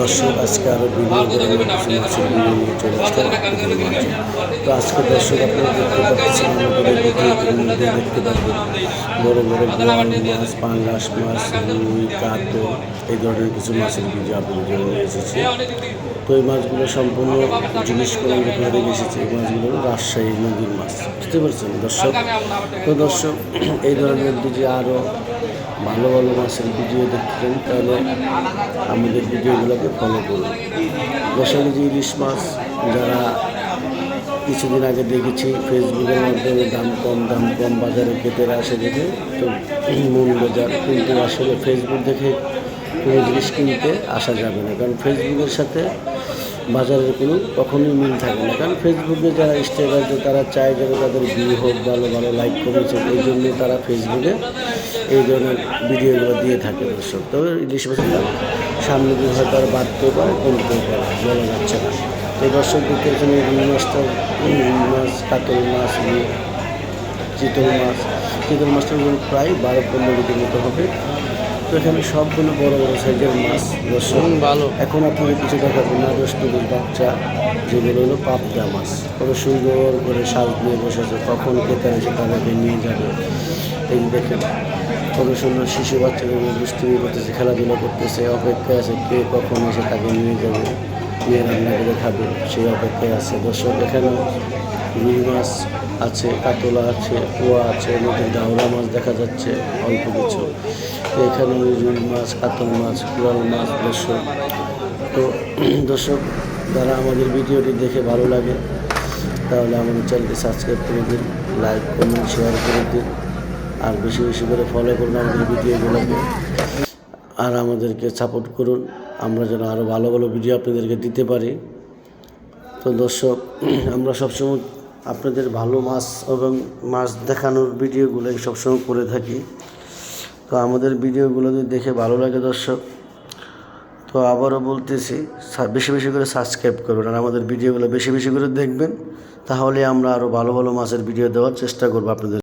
দর্শক, আজকে আরও বিভিন্ন ধরনের ভিডিও তো আজকে দর্শক, আপনারা দেখতে পাচ্ছেন আমাদের এই দেখতে বড় বড় মাছ, পাঙ্গাস, মাছ, রুই, কাতল, এই ধরনের কিছু মাছের ভিডিও আপনাদের জন্য নিয়ে এসেছি। তো এই মাছগুলো সম্পূর্ণ জিনিস করে এসেছে। এই মাছগুলো রাজশাহী নদীর মাছ। বুঝতে পারছেন দর্শক? তো দর্শক, এই ধরনের যদি আরও ভালো ভালো মাছের ভিডিও দেখতে তাহলে আমাদের ভিডিওগুলোকে ফলো করুন। দর্শক যে ইলিশ মাছ যারা কিছুদিন আগে দেখেছি, ফেসবুকের মাধ্যমে দাম কম দাম কম, বাজারে খেতে আসে দেখে, তো মন বাজার কিন্তু আসলে ফেসবুক দেখে কোনো জিনিস কিনতে আসা যাবে না। কারণ ফেসবুকের সাথে বাজারের কোনো কখনোই মিল থাকে না। কারণ ফেসবুকে যারা আছে তারা চায় যেন তাদের ভিউ হোক, ভালো ভালো লাইক কমেছে, এই জন্য তারা ফেসবুকে এই ধরনের ভিডিওগুলো দিয়ে থাকে দর্শক। তবে ইলিশ দাম সামনে দিন হয়তো আর বাড়তেও পারে কমতেও পারে বলা যাচ্ছে না। এই দর্শক, দেখতে এখানে রুই মাছটা রুই মাছ, কাতল মাছ চিতল মাছ, চিতল মাছটা প্রায় বারো পনেরো কেজির মতো হবে। তো এখানে সবগুলো বড় বড় সাইজের মাছ দর্শক ভালো। এখন আপনাদের কিছু দেখাবো না দশ বাচ্চা যেগুলো হলো পাবদা মাছ। কত সুন্দর করে সাজ দিয়ে বসেছে কখন ক্রেতার এসে তাদেরকে নিয়ে যাবে। এই দেখেন কত সুন্দর শিশু বাচ্চাগুলো দুষ্টুমি করতেছে খেলাধুলা করতেছে অপেক্ষায় আছে কে কখন এসে তাকে নিয়ে যাবে নিয়ে রান্না করে খাবে সেই অপেক্ষায় আছে। দর্শক এখানে রুই মাছ আছে, কাতলা আছে, পোয়া আছে নদীর দাওরা মাছ দেখা যাচ্ছে, অল্প কিছু। এখানে রুই মাছ, কাতল মাছ, কুড়াল মাছ দর্শক তো দর্শক, যারা আমাদের ভিডিওটি দেখে ভালো লাগে, তাহলে আমাদের চ্যানেলটি সাবস্ক্রাইব করে দিন, লাইক, কমেন্ট, শেয়ার করে দিন, আর বেশি বেশি করে ফলো করুন আমাদের ভিডিওগুলোকে। আর আমাদেরকে সাপোর্ট করুন, আমরা যেন আরও ভালো ভালো ভিডিও আপনাদেরকে দিতে পারি। তো দর্শক, আমরা সবসময় আপনাদের ভালো মাছ এবং মাছ দেখানোর ভিডিওগুলো সবসময় করে থাকি। তো আমাদের ভিডিওগুলো যদি দেখে ভালো লাগে দর্শক, তো আবারও বলতেছি বেশি বেশি করে সাবস্ক্রাইব করবেন আর আমাদের ভিডিওগুলো বেশি বেশি করে দেখবেন। তাহলে আমরা আরও ভালো ভালো মাছের ভিডিও দেওয়ার চেষ্টা করব আপনাদের